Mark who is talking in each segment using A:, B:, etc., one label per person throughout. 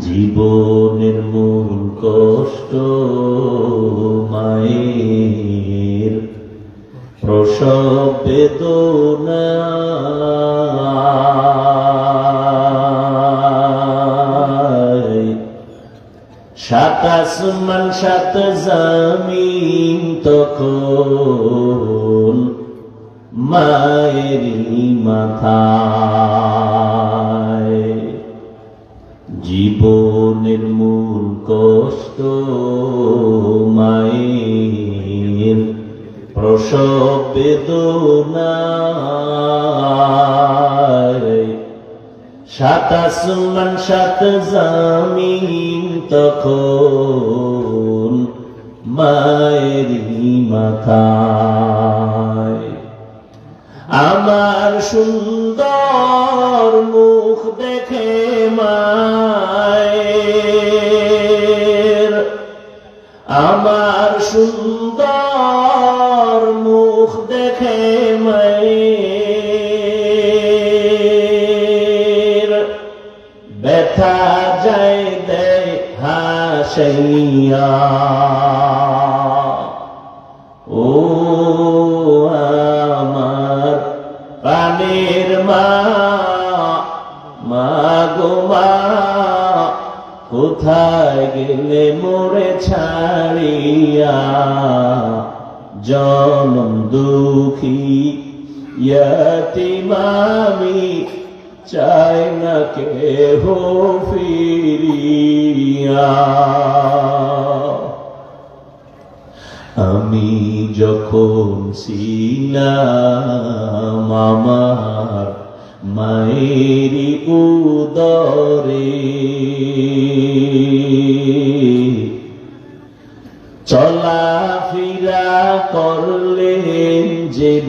A: জীবনের মূল কষ্ট মায়ের। প্রসব বেদনা। সাত আসমান সাত জামিন তখন মায়ের মাথায় জীবনের মূল কষ্ট মায়ের প্রসব বেদনায় সাত আসমান সাত জামিন তখন মায়েরই মাথায় আমার সুন্দর মুখ দেখে মায়ের আমার সুন্দর মুখ দেখে মায়ের ব্যথা যায় দেয় হাসিয়া ও আমার মা মা কোথায় গেলে মোরে ছাড়িয়া? জনম দুঃখী, ইয়াতিমামি চাই না কেহ ফিরিয়া। আমি যখন ছিলাম, আমার মায়েরই উদরে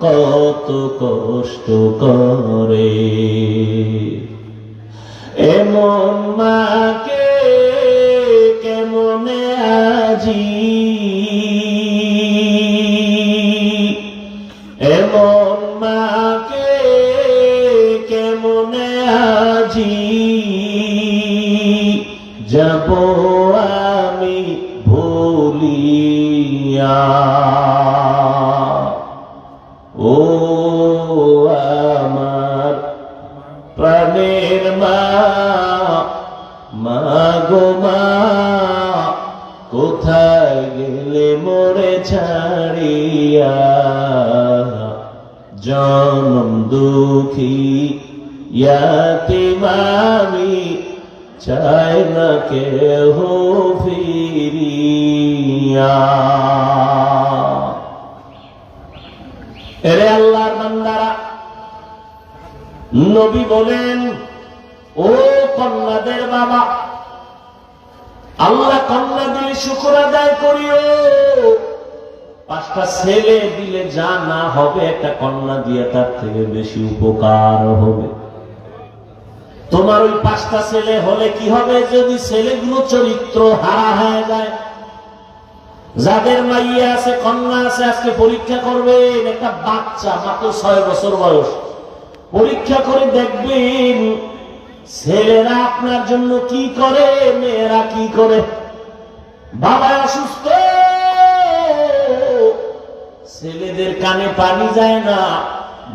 A: কত কষ্ট করে। এমন মাকে কেমনে আজি? এমন মাকে কেমনে আজি? যাব আমি ভুলিয়া। ইয়াতে মামি চায় না কেহ ফিরিয়া। এরে আল্লাহর বান্দারা, নবী বলেন, ও কন্যাদের বাবা, আল্লাহ কন্যা দিলে শুকর আদায় করিও। পাঁচটা ছেলে দিলে যা না হবে, একটা কন্যা দিয়ে তার থেকে বেশি উপকার হবে। তোমার ওই পাঁচটা ছেলে হলে কি হবে যদি ছেলেগুলো চরিত্র হারা হয়ে যায়? যাদের মাইয়া আছে, কন্যা আছে, আজকে পরীক্ষা করবেন একটা বাচ্চা, মাত্র ছয় বছর বয়স। পরীক্ষা করে দেখবেন, ছেলেরা আপনার জন্য কি করে, মেয়েরা কি করে? বাবা অসুস্থ। ছেলেদের কানে পানি যায় না।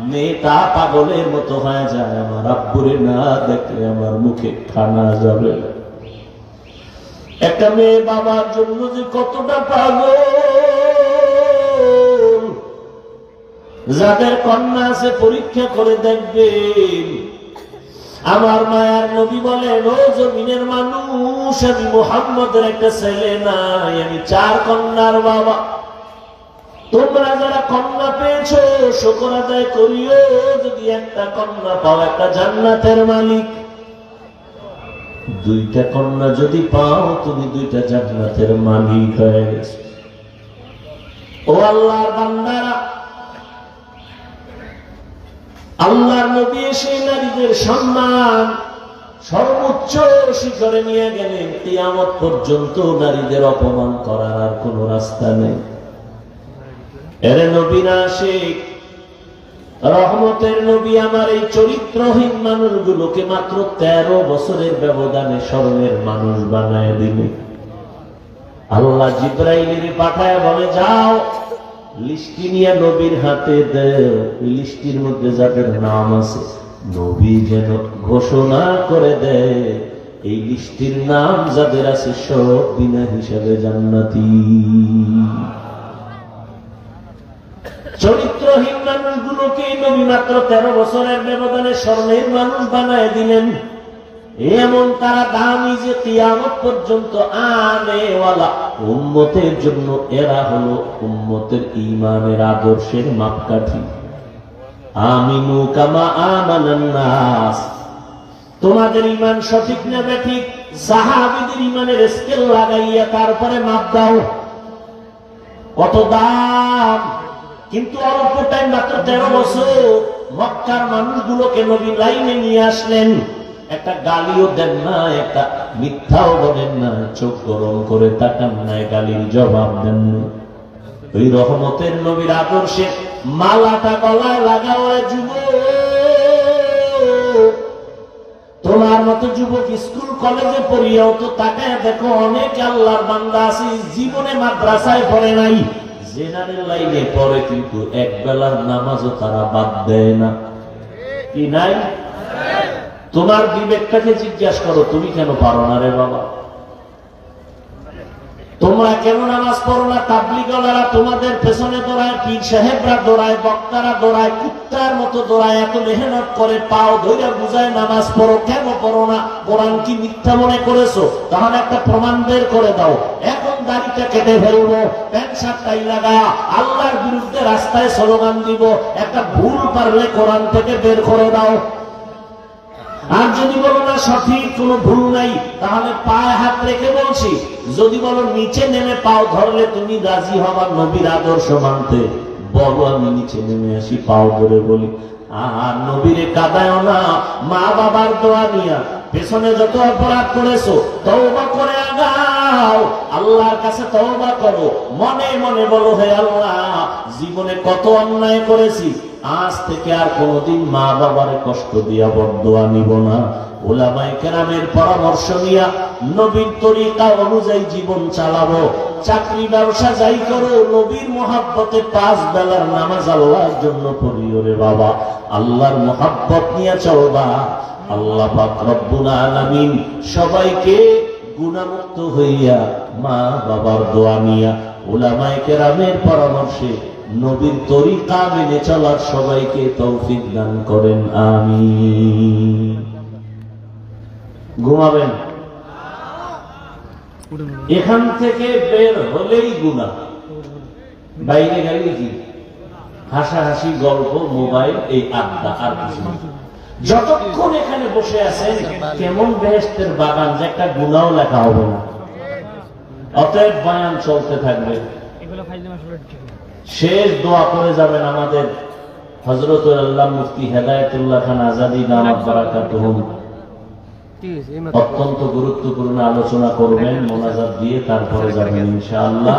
A: মেয়েটা পাগলের মতো হয়ে যায়। আমার আব্বুরে না দেখলে আমার মুখে খানা যাবে। একটা মেয়ে বাবার জন্য যে কতটা পাগল। যাদের কন্যা আছে পরীক্ষা করে দেখবে। আমার মায়ার নবী বলেন, ও জমিনের মানুষ, আমি মোহাম্মদের একটা ছেলে নাই, আমি চার কন্যার বাবা। তোমরা যারা কন্যা পেয়েছ, শকর আদায় করিও। যদি একটা কন্যা পাও, একটা জান্নাতের মালিক। দুইটা কন্যা যদি পাও, তুমি দুইটা জান্নাতের মালিক হয়ে গেছো। ও আল্লাহর বান্দারা, আল্লাহর নবী সেই নারীদের সম্মান সর্বোচ্চ শিখরে নিয়ে গেলেন। কিয়ামত পর্যন্ত নারীদের অপমান করার আর কোন রাস্তা নেই। এরে নবী না শেখ রহমতের নবী আমার এই চরিত্রহীন মানুষগুলোকে মাত্র তেরো বছরের ব্যবধানে স্মরণের মানুষ বানায় দিলে আল্লাহ জিব্রাইলের পাঠায় বলে, যাও, লিস্টি নিয়ে নবীর হাতে লিস্টির মধ্যে যাদের নাম আছে, নবী যেন ঘোষণা করে দেয়, এই লিস্টির নাম যাদের আছে সব বিনা হিসাবে জান্নাতি। চরিত্রহীন মানুষগুলোকে নবী মাত্র তেরো বছরের ব্যবধানে স্বর্ণের মানুষ বানায় দিলেন। এমন তারা দামি যে কিয়ামত পর্যন্ত আনেওয়ালা। উম্মতের জন্য এরা হলো উম্মতের ইমানের আদর্শের মাপকাঠি। আমিনু কামা আমানান তোমাদের ইমান সঠিক না ঠিক সাহাবিদের ইমানের স্কেল লাগাইয়া তারপরে মাপ দাও। কত দাম? কিন্তু অল্প টাইম মাত্র তেরো বছর মক্কার মানুষগুলোকে নবী লাইনে নিয়ে আসলেন। একটা গালিও দেন না, একটা মিথ্যাও বলেন না, চোখ গরম করে তাকান না গালির জবাব দেন না। ওই রহমতের নবীর আদর্শে মালাটা গলায় লাগাও যুব তোমার মতো যুবক স্কুল, কলেজে পড়িয়াও তো তাকায় দেখো, অনেক আল্লাহর বান্দা আছে, জীবনে মাদ্রাসায় পড়ে নাই। জেনারেল লাইনে পড়ে কিন্তু এক বেলার নামাজও তারা বাদ দেয় না। কি নাই? তোমার বিবেকটাকে জিজ্ঞাসা করো, তুমি কেন পারো না রে বাবা? তোমরা কেন নামাজ পড়ো না? তাবলিগলারা তোমাদের পেছনে দৌড়ায়, পীর সাহেবরা দৌড়ায়, বক্তারা দৌড়ায়, কুত্তার মতো দৌড়ায়, এত মেহনত করে পাও ধৈর্য বুঝায় নামাজ পড়ো, কেন পড়ো না? কোরআন কি মিথ্যা মনে করেছ? তাহলে একটা প্রমাণ বের করে দাও। এখন দাড়িটা কেটে ফেলব। প্যান্ট শার্টটাই লাগা আল্লাহর বিরুদ্ধে রাস্তায় স্লোগান দিব। একটা ভুল পারলে কোরআন থেকে বের করে দাও। আর যদি বলো না সঠিক, কোনো ভুল নাই, তাহলে পায়ে হাত রেখে বলছি, যদি বলো নিচে নেমে পাও ধরলে তুমি রাজি হবার নবীর আদর্শ মানতে। বলো আমি নিচে নেমে আসি, পাও ধরে বলি। আর নবীরে কাদায় না মা বাবার দোয়া নিয়া, পেছনে যত অপরাধ করেছ, তওবা করে আগাও আল্লাহর কাছে তওবা করো। মনে মনে বলো, হে আল্লাহ, জীবনে কত অন্যায় করেছি, আজ থেকে আর কোনোদিন মা বাবারে কষ্ট দিয়া বদোয়া নিব না। ওলামাই কেরামের পরামর্শ নিয়া নবীর তরিকা অনুযায়ী জীবন চালাবো। চাকরি ব্যবসা যাই করো, নবীর মহাব্বতে পাঁচ বেলার নামাজ আল্লাহর জন্য পড়িও রে বাবা। আল্লাহর মহাব্বত নিয়ে চলবা। আল্লাহ পাক রব্বুল আলামিন সবাইকে গুণামুক্ত হইয়া মা বাবার দোয়া নিয়া ওলামাই কেরামের পরামর্শে নবীর তরিকা মেনে চলার সবাইকে তৌফিক দান করেন আমি ঘুমাবেন? এখান থেকে বের হলেই গুণা বাইরে গেলে কি? হাসাহাসি, গল্প, মোবাইল, এই আড্ডা, আর কিছু। যতক্ষণ এখানে বসে আছেন কেমন বেহেস্তের বাগান যে একটা গুণাও লেখা হবে না। অতএব বয়ান চলতে থাকবে। শেষ দোয়া করে যাবেন আমাদের হজরত আল্লাহ মুফতি হেদায়তুল্লাহ খান আজাদি নামাজ বারাকাতুহুম।
B: ঠিক
A: অত্যন্ত গুরুত্বপূর্ণ আলোচনা করবেন মোনাজাত দিয়ে তারপরে যাবেন ইনশাআল্লাহ।